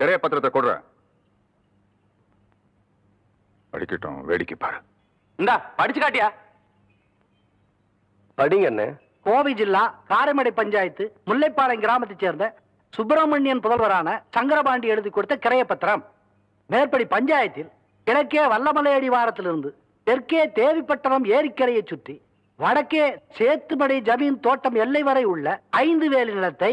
கிரைய பத்திரத்தை கொடுற படிக்கட்டும் வேடிக்கை பாரு. இந்தா படிச்சு காட்டியா? படிங்க என்ன கோவை ஜில்லா காரைமடை பஞ்சாயத்து முல்லைப்பாளையம் கிராமத்தைச் சேர்ந்த சுப்பிரமணியன் புதல்வரான சங்கரபாண்டி எழுதி கொடுத்த கிரையப்பத்திரம் மேற்படி பஞ்சாயத்தில் கிழக்கே வல்லமலை அடிவாரத்திலிருந்து தெற்கே தேவிப்பட்டணம் ஏரிக்கரையை சுற்றி வடக்கே சேத்துமடை ஜமீன் தோட்டம் எல்லை வரை உள்ள ஐந்து வேலி நிலத்தை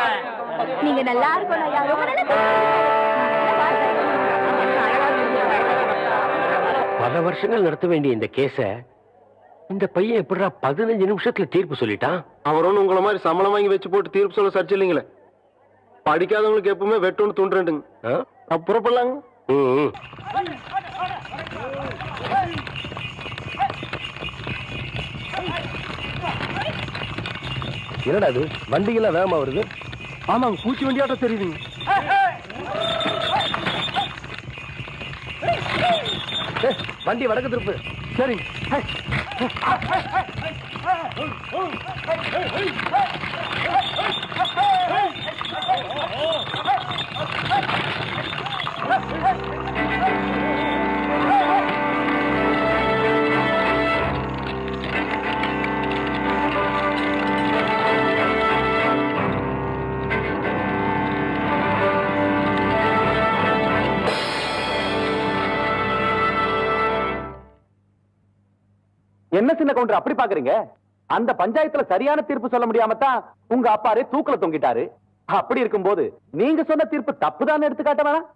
நீங்க நல்லா இருக்கணும் ஐயா. ரொம்ப நல்லா பல வருஷங்கள் நடத்த வேண்டிய இந்த கேஸ இந்த பையன் எப்படிடா பதினஞ்சு நிமிஷத்துல தீர்ப்பு சொல்லிட்டான்? அவர் ஒண்ணு உங்களை மாதிரி சம்பளம் வாங்கி வச்சு போட்டு தீர்ப்பு சொல்ல சர்ச்சை இல்லைங்களே? படிக்காதவங்களுக்கு எப்பவுமே வெட்டொன்னு துண்டுறேன்டுங்க ஆ? அப்ப புறப்படலாங்க. ம். என்னடா இது? வண்டிகள்லாம் வேகமா வருது? ஆமாங்க பூச்சி வண்டியாட்டம் தெரியுதுங்க வண்டி வடக்கு திருப்பு சரி என்ன சின்ன கவுண்டர் அப்படி பாக்குறீங்க? அந்த பஞ்சாயத்துல சரியான தீர்ப்பு சொல்ல முடியாம தான் உங்க அப்பாரே தூக்குல தொங்கிட்டாரு. அப்படி இருக்கும்போது நீங்க சொன்ன தீர்ப்பு தப்புதான் எடுத்து காட்ட வேணாம்.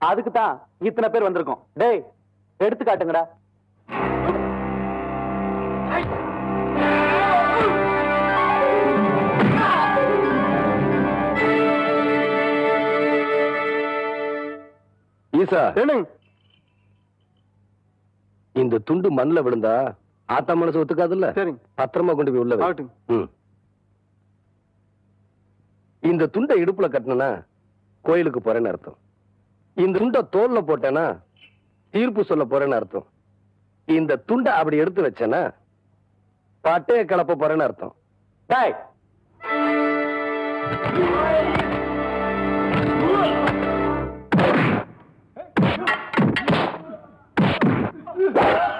அதுக்கு தான் இத்தனை பேர் வந்திருக்கோம். டேய் எடுத்து காட்டுங்கடா ஈசா இந்த துண்டு மண்ணுல விழுந்தா ஆத்தா மனசு ஒத்துக்காதுல்ல சரிங்க பத்திரமா கொண்டு போய் உள்ள ஆகட்டுங்க இந்த துண்டை இடுப்புல கட்டினா கோயிலுக்கு போறேன்னு அர்த்தம் இந்த துண்டை தோல்ல போட்டேன்னா தீர்ப்பு சொல்ல போறேன்னு அர்த்தம் இந்த துண்டை அப்படி எடுத்து வச்சனா பட்டைய கலப்ப போறேன்னு அர்த்தம் டாய் Yeah.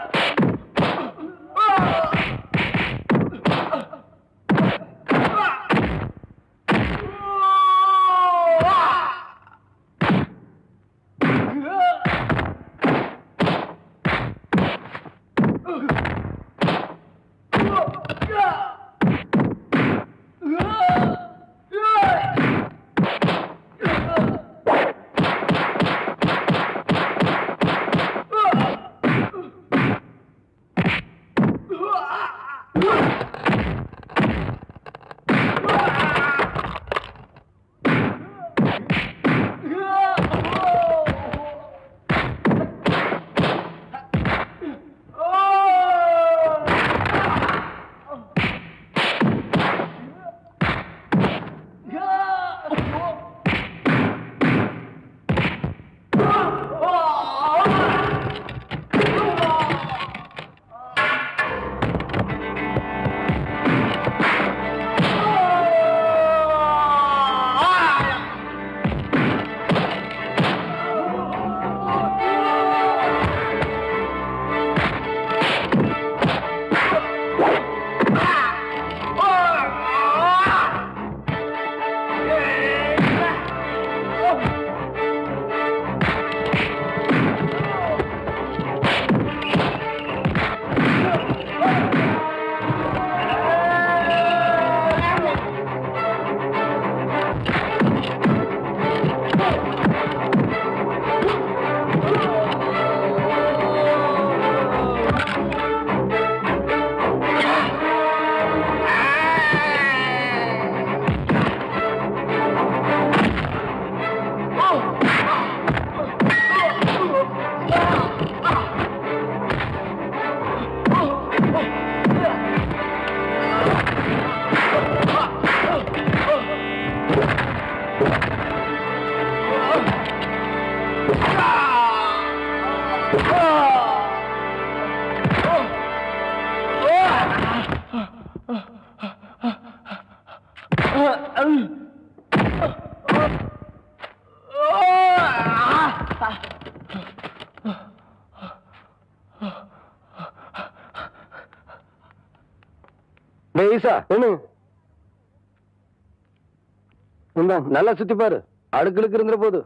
நல்லா சுத்தி பாரு. அடுக்கடுக்கு இருந்துற போது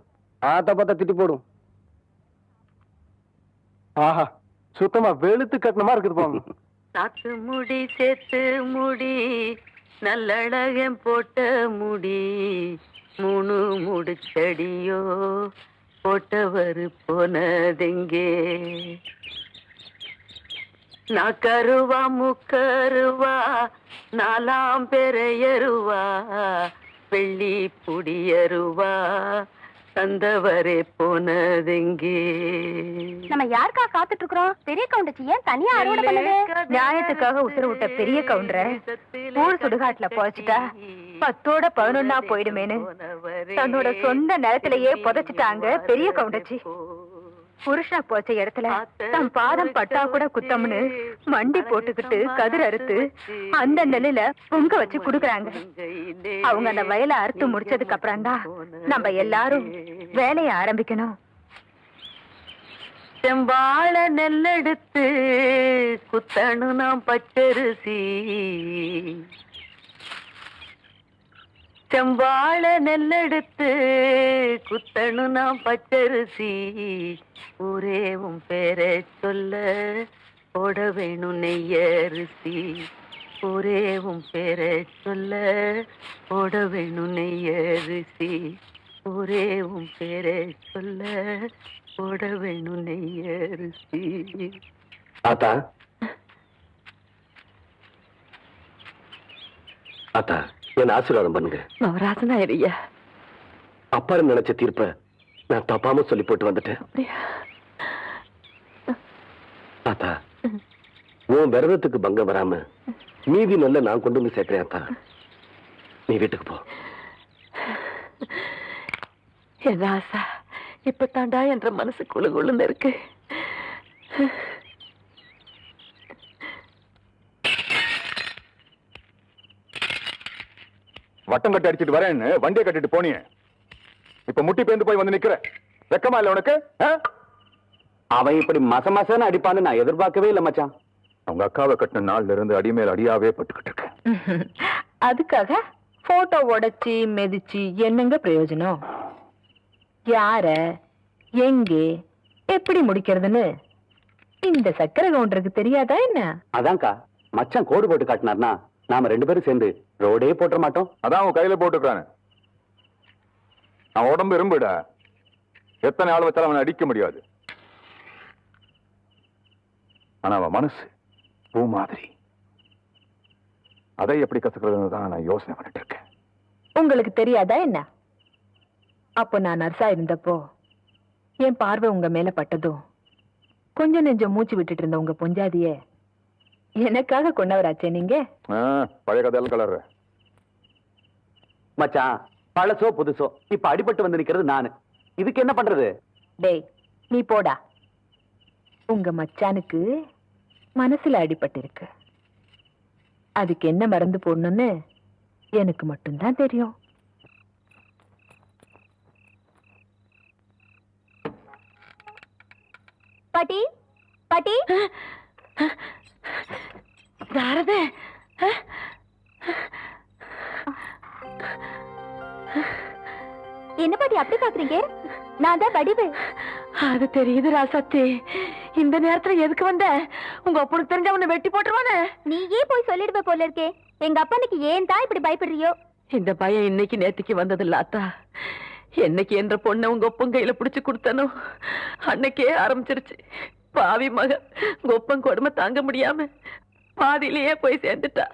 ஆத்தா பார்த்தா திட்டி போடும். ஆஹா சுத்தமா வெளுத்து கட்டணமா இருக்குது போங்க சாத்து முடி சேத்து முடி நல்லழகம் போட்ட முடி மூணு முடிச்சடியோ போட்டவர் போனதெங்கே? நாக்கருவா முக்கருவா நாலாம் பெறையருவா வெள்ளி புடியருவா தந்தவரே போனதெங்கே? நம்ம யாருக்கா காத்துட்டு இருக்கிறோம் பெரிய கவுண்டச்சி ஏன் தனியா அறுவடை பண்ணுது? நியாயத்துக்காக உத்தரவு விட்ட பெரிய கவுண்டரை ஊர் சுடுகாட்டுல பொழைச்சிட்டா பத்தோட பதினொன்னா போயிடுமேன்னு தன்னோட சொந்த நிலத்திலேயே புதைச்சிட்டாங்க பெரிய கவுண்டச்சி புருஷனா போச்ச இடத்துல தம் பாதம் பட்டா கூட குத்தம்னு மண்டி போட்டுக்கிட்டு கதிர் அறுத்து அந்த நிலையில பொங்க வச்சு குடுக்குறாங்க. அவங்க அந்த வயலை அறுத்து முடிச்சதுக்கு அப்புறம் தான் நம்ம எல்லாரும் வேலையை ஆரம்பிக்கணும். செம்பாழ நெல்லெடுத்து குத்தணு நாம் பச்சரிசி. செம்பாழ நெல்லெடுத்து குத்தணு நாம் பச்சரிசி. ஊரே உன் பேரை சொல்ல போட வேணும் நெய்யரிசி ஊரே உன் பேரை சொல்ல போட வேணும் நெய்யரிசி ஊரே உன் பேரை சொல்ல போட வேணும் நெய்யரிசி தாத்தா. தாத்தா. என்ன ஆசீர்வாதம் பண்ணுங்க. நவராசனா ஐயா அப்பாரு நினைச்ச தீர்ப்ப நான் தப்பாம சொல்லி போட்டு வந்துட்டேன். ஆத்தா உன் விரதத்துக்கு பங்கம் வராம மீதி நல்ல நான் கொண்டு வந்து சேர்க்கிறேன் ஆத்தா நீ வீட்டுக்கு போ. என் ராசா இப்ப தாண்டா என்ற மனசு குழு குழுன்னு இருக்கு. வட்டம் கட்டி அடிச்சிட்டு வரேன்னு வண்டியை கட்டிட்டு போனியே. இப்ப முட்டி பேந்து போய் வந்து நிக்கிற. வெக்கமா இல்ல உனக்கு? ஆ? அவன் இப்படி மச மசன்னு அடிப்பான்னு நான் எதிர்பார்க்கவே இல்லை மச்சான். அவங்க அக்காவை கட்டின நாள்ல இருந்து அடிமேல் அடியாவே பட்டுக்கிட்டு இருக்கேன் அதுக்காக போட்டோ உடைச்சி மெதிச்சு என்னங்க பிரயோஜனம்? யார எங்கே எப்படி முடிக்கிறதுன்னு? இந்த சக்கரை கவுண்டருக்கு தெரியாதா என்ன? அதான்க்கா மச்சான் கோடு போட்டு காட்டினார்னா நாம ரெண்டு பேரும் சேர்ந்து ரோடே போட்டுற மாட்டோம். அதான் அவன் கையில போட்டுக்கிறானு. அவன் உடம்பு இரும்புடா. எத்தனை ஆள் வச்சாலும் அவனை அடிக்க முடியாது. ஆனா அவன் மனசு பூ மாதிரி. அதை எப்படி கத்துக்கிறதுன்னு தான் நான் யோசனை பண்ணிட்டு இருக்கேன். உங்களுக்கு தெரியாதா என்ன? அப்போ நான் நர்ஸா இருந்தப்போ என் பார்வை உங்க மேல பட்டதும் கொஞ்சம் நெஞ்சம் மூச்சு விட்டுட்டு இருந்த உங்க பொஞ்சாதிய எனக்காக கொண்டவராச்சே நீங்க? ஆ, பழைய கதையெல்லாம் கலர்ற. மச்சான் பழசோ புதுசோ இப்ப அடிபட்டு வந்து நிக்கிறது நானு. இதுக்கு என்ன பண்றது? டேய் நீ போடா. உங்க மச்சானுக்கு மனசுல அடிபட்டிருக்கு. அதுக்கு என்ன மருந்து போடணும்னு எனக்கு மட்டும்தான் தெரியும். பாட்டி பாட்டி. சாரதே என்ன பாட்டி அப்படி பாக்குறீங்க நான் தான் வடிவு. அது தெரியுது ராசாத்தி. இந்த நேரத்துல எதுக்கு வந்த? உங்க அப்பனுக்கு தெரிஞ்ச உன்னை வெட்டி போட்டுருவானே. நீயே போய் சொல்லிடுவ போல இருக்கே. எங்க அப்பனுக்கு ஏன் தான் இப்படி பயப்படுறியோ? இந்த பையன் இன்னைக்கு நேத்திக்கு வந்தது இல்லாத்தா என்னைக்கு என்ற பொண்ணை உங்க ஒப்பன் கையில பிடிச்சு கொடுத்தனோ அன்னைக்கே ஆரம்பிச்சிருச்சு. பாவி மகன் ஒப்பன் கொடுமை தாங்க முடியாம பாதியிலேயே போய் சேர்ந்துட்டா.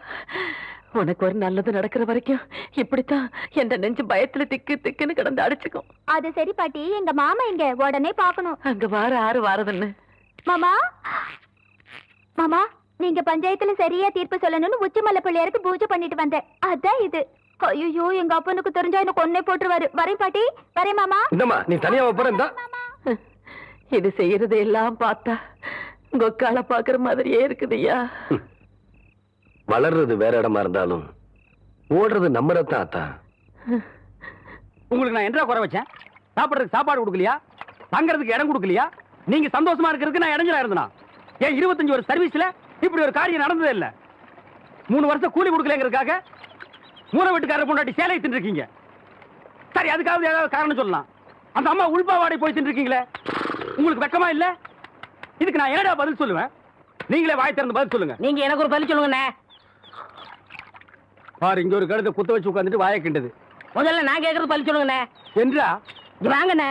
உனக்கு ஒரு நல்லது நடக்கிற வரைக்கும் இப்படித்தான் என்ற நெஞ்சு பயத்துல திக்கு திக்குன்னு கிடந்து அடிச்சுக்கும். அது சரி பாட்டி. எங்க மாமா இங்க உடனே பாக்கணும் அங்க வார ஆறு வாரதுன்னு. மாமா? மாமா நீங்க பஞ்சாயத்துல சரியா தீர்ப்பு சொல்லணும்னு உச்சிமலை பிள்ளையாருக்கு பூஜை பண்ணிட்டு வந்தேன். அதான் இது. ஐயோ எங்க அப்பனுக்கு தெரிஞ்சா எனக்கு ஒன்னே போட்டுருவாரு. வரேன் பாட்டி. வரேன் மாமா. இந்தம்மா நீ தனியா போற இருந்தா இது செய்யறது எல்லாம் பார்த்தா கொக்கால பாக்குற மாதிரியே இருக்குதுய்யா வளர்றது வேற இடமா இருந்தாலும் ஓடுறது நம்ம ரத்தம் ஆத்தா உங்களுக்கு நான் என்ன குறை வச்சேன்? சாப்பிடுறதுக்கு சாப்பாடு கொடுக்கலையா? தங்கறதுக்கு இடம் கொடுக்கலையா? நீங்க சந்தோஷமா இருக்கிறதுக்கு நான் இடைஞ்சலா இருந்தனா? ஏன் இருபத்தஞ்சு ஒரு சர்வீஸ்ல இப்படி ஒரு காரியம் நடந்ததே இல்ல? மூணு வருஷம் கூலி கொடுக்கலங்கிறதுக்காக மூணை வீட்டுக்காரர் பொண்டாட்டி சேலை தின்றுருக்கீங்க சரி அதுக்காவது ஏதாவது காரணம் சொல்லலாம். அந்த அம்மா உள்பாவாடை போய் தின்றுருக்கீங்களே உங்களுக்கு வெக்கமா இல்ல? இதுக்கு நான் என்னடா பதில் சொல்லுவேன்? நீங்களே வாய் திறந்து பதில் சொல்லுங்க. நீங்க எனக்கு ஒரு பதில் சொல்லுங்கண்ணே. பாரு இங்க ஒரு கழுத்தை குத்த வச்சு உட்காந்துட்டு வாயை கிண்டது. முதல்ல நான் கேக்குறது பதில் சொல்லுங்கண்ணே. என்றா? வாங்கண்ணே.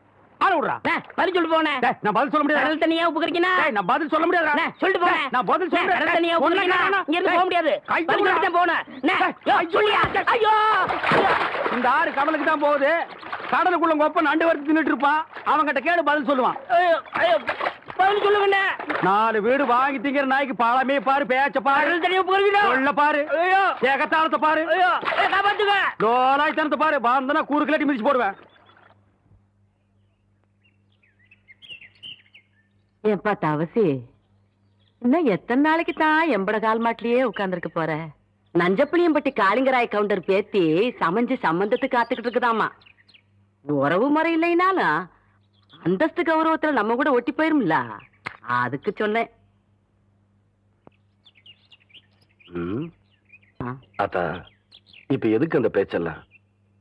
ஆள விடுறா. பதில் சொல்லிட்டு போனேன் டேய், நான் பதில் சொல்ல முடியாது. கடல் தண்ணியா உப்பு கறிக்கினா நான் பதில் சொல்ல முடியாது. சொல்லிட்டு போனேன் நான் பதில் சொல்றேன் கடல் தண்ணியா வேணாம். இங்க இருந்து போக முடியாது. பதில். சொல்லிட்டு தான் போனேன் சொல்லியா? ஐயோ! இந்த ஆறு கடலுக்கு தான் போகுது. கடலுக்குள்ள ஒப்ப நண்டு வறுத்து தின்னுட்டு இருப்பான். அவன்கிட்ட கேடு பதில் சொல்லுவான். பதில் சொல்லுங்கண்ணே நாலு வீடு வாங்கி திங்கிற நாய்க்கு பாலமே பாரு பேச்ச பாரு. உப்பு கறிக்கினா சொல்ல பாரு. ஏகத்தாளத்தை பாரு. ஐயோ, காப்பாத்துங்க. லோலாய்த்தனத்தை பாரு. பாந்தனா கூறு கிளாட்டி மிதிச்சு போடுவேன். ஏப்பா தவசி இன்னும் எத்தனை நாளைக்கு தான் எம்பட கால் மாட்டிலேயே உட்கார்ந்துருக்க போற? நஞ்சப்புளியம்பட்டி காளிங்கராய் கவுண்டர் பேத்தி சமைஞ்சு சம்பந்தத்துக்கு காத்துக்கிட்டு இருக்குதாமா உறவு முறை இல்லைனாலும் அந்தஸ்து கௌரவத்துல நம்ம கூட ஒட்டி போயிரும்ல. அதுக்கு சொன்னேன். அத்தா இப்ப எதுக்கு அந்த பேச்செல்லாம்?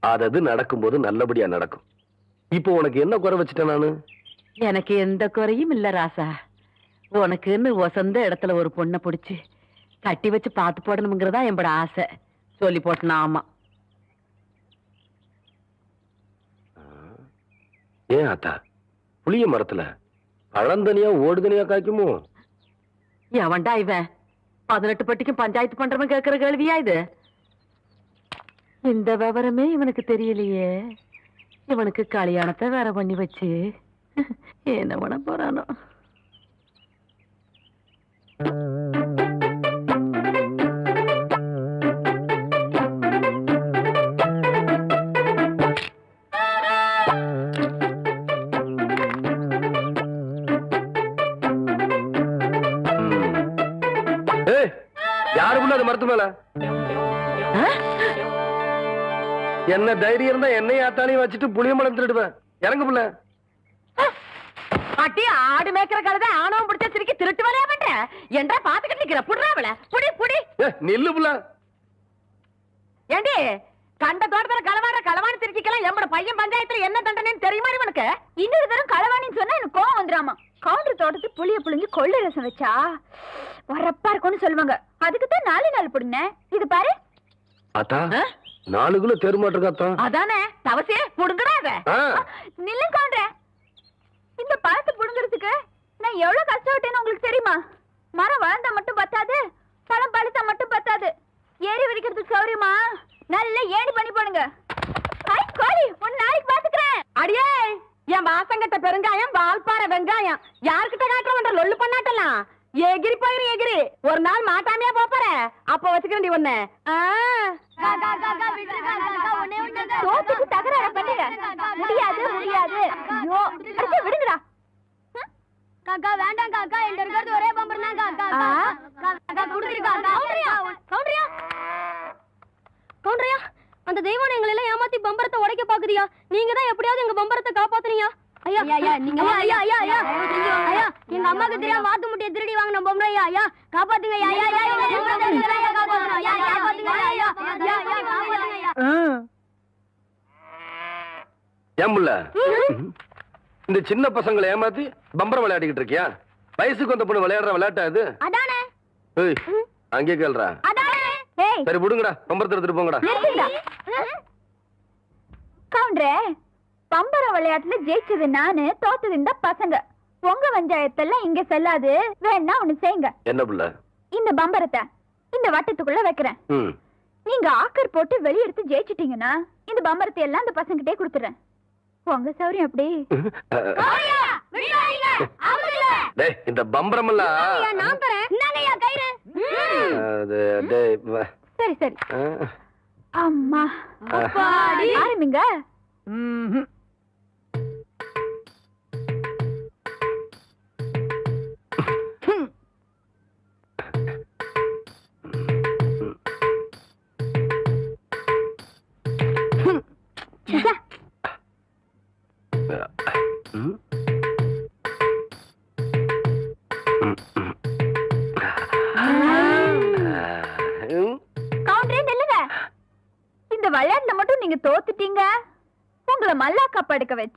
அது அது நடக்கும்போது நல்லபடியா நடக்கும். இப்போ உனக்கு என்ன குறை வச்சுட்டேன் நானு? எனக்கு எந்த குறையும் இல்ல ராசா. உனக்குன்னு வசந்த இடத்துல ஒரு பொண்ணை பிடிச்சு கட்டி வச்சு பார்த்து போடணுங்கிறதா என்னோட ஆசை. சொல்லி போட்டனா ஆமா. ஏன் அத்தா? புளிய மரத்துல பழந்தனியா ஓடுதனியா காய்க்குமோ? எவன்டா இவன்? பதினெட்டு பட்டிக்கும் பஞ்சாயத்து பண்றவன் கேட்கிற கேள்வியா இது? இந்த விவரமே இவனுக்கு தெரியலையே. இவனுக்கு கல்யாணத்தை வேற பண்ணி வச்சு. என்ன பண்ண போறானோ? ஏய் யாரு புள்ள அது மரத்து மேல? என்ன தைரியம் இருந்தா என்னையும் ஆத்தாலையும் வச்சுட்டு புளிய மரம் திருடுவேன் இறங்கு புள்ள. அட்டி ஆடு மேய்க்கிற கழுத ஆணவம் பிடிச்ச சிரிக்கி திருட்டு வரையா பண்ற? என்றா பாத்துக்கிட்டு நிக்கிற? புடுறாவல புடி புடி. நில்லு புள்ள. ஏண்டி கண்ட தோட்டத்துல களவாடுற களவாணி திருச்சிக்கலாம் எம்மட பையன் பஞ்சாயத்துல என்ன தண்டனைன்னு தெரியுமா இவனுக்கு இன்னொரு தரம் களவாணின்னு சொன்னா எனக்கு கோவம் வந்துராமா கவுண்டர் தோட்டத்து புளிய புளிஞ்சு கொள்ளை ரசம் வச்சா வரப்பா இருக்கும்னு சொல்லுவாங்க. அதுக்கு தான் நாலு நாள் புடுனேன். இது பாரு. அத்தா நாலு கிலோ தெருமாட்டிருக்கா அதானே? தவசே புடுங்கடாத ஆ. நில்லு கவுண்டர் இந்த புடுங்கிறதுக்கு நான் எவ்வளவு கஷ்டப்பட்டேன்னு உங்களுக்கு தெரியுமா? மரம் வளர்ந்தா மட்டும் பத்தாது பழம் பழுத்தா மட்டும் பத்தாது. ஏறி வரிக்கிறதுக்கு சௌரியமா நல்ல ஏணி பண்ணி போடுங்க. ஹை கோழி ஒரு நாளைக்கு பாத்துக்கிறேன் அடியே என் வாசங்கட்ட பெருங்காயம் வால்பாறை வெங்காயம். யார்கிட்ட காட்டுறவன்ற லொல்லு பண்ணாட்டலாம் எகிரி போயிரு எகிரி. ஒரு நாள் மாட்டாமையா போப்பற அப்ப வச்சுக்கிறேன் ஒண்ணு சோத்துக்கு தகராறு பண்ணுங்க முடியாது முடியாது. விடுங்கடா. காக்கா வேண்டாம் காக்கா என்கிட்ட இருக்கிறது ஒரே பம்பர் தான் காக்கா. காக்கா குடுத்துரு காக்கா கவுண்டரியா கவுண்டரியா கவுண்டரியா அந்த தெய்வம் எங்களை எல்லாம் ஏமாத்தி பம்பரத்தை உடைக்க பாக்குறியா நீங்க தான் எப்படியாவது எங்க பம்பரத்தை காப்பாத்துறீங்க ஐயா ஐயா நீங்க ஐயா ஐயா ஐயா ஐயா எங்க அம்மாக்கு தெரியாம வாத்து முட்டையை திருடி வாங்கின பொம்பளை ஐயா ஐயா காப்பாத்துங்க ஐயா எங்க காப்பாத்துங்க ஏன் இந்த சின்ன பசங்களை ஏமாத்தி பம்பரம் விளையாடிக்கிட்டு இருக்கியா? வயசுக்கு வந்த பொண்ணு விளையாடுற விளையாட்டா இது? அங்கே கேள்றா சரி விடுங்கடா. பம்பரத்தை எடுத்துட்டு போங்கடா. கவுண்டரே பம்பர விளையாட்டுல ஜெயிச்சது நானு தோத்தது இந்த பசங்க. உங்க பஞ்சாயத்தெல்லாம் இங்க செல்லாது. வேணா ஒண்ணு செய்யுங்க. என்ன புள்ள? இந்த பம்பரத்தை இந்த வட்டத்துக்குள்ள வைக்கிறேன். நீங்க ஆக்கர் போட்டு வெளியெடுத்து ஜெயிச்சிட்டீங்கன்னா இந்த பம்பரத்தை எல்லாம் இந்த பசங்கிட்டே கொடுத்துறேன் உங்க சௌரியம் அப்படி டேய் இந்த பம்பரம் எல்லாம் நான் தரேன். இந்தாங்கய்யா கயிறு. டேய், சரி சரி. அம்மா. அப்பாடி. ஆரம்பிங்க.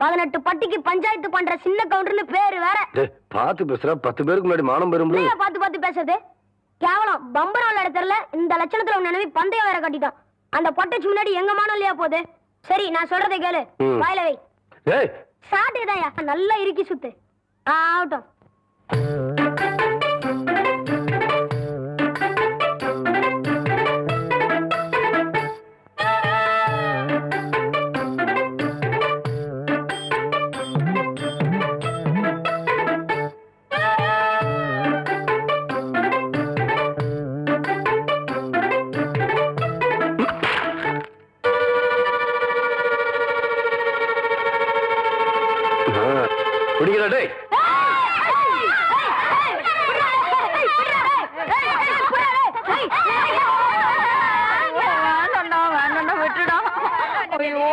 பதினெட்டு பட்டிக்கு பஞ்சாயத்து பண்ற சின்ன கவுண்டர்னு பேரு வேற. டேய், பார்த்து பேசுற பத்து பேருக்கு முன்னாடி மானம் பெறும்போது என்னையா பார்த்து பார்த்து பேசுறது? கேவலம். பம்பரம் விளையாட தெரியல இந்த லட்சணத்துல உன் நினைவு பந்தயம் வேற கட்டிட்டான். அந்த பொட்டச்சு முன்னாடி எங்க மானம் இல்லையா போகுது? சரி நான் சொல்றதை கேளு. வாயில வை. ஏய். சாட்டுதாயா நல்லா இறுக்கி சுத்து. ஆகட்டும். വേണ്ടോ വേണ്ടോ വിട്ടിടോ അയ്യോ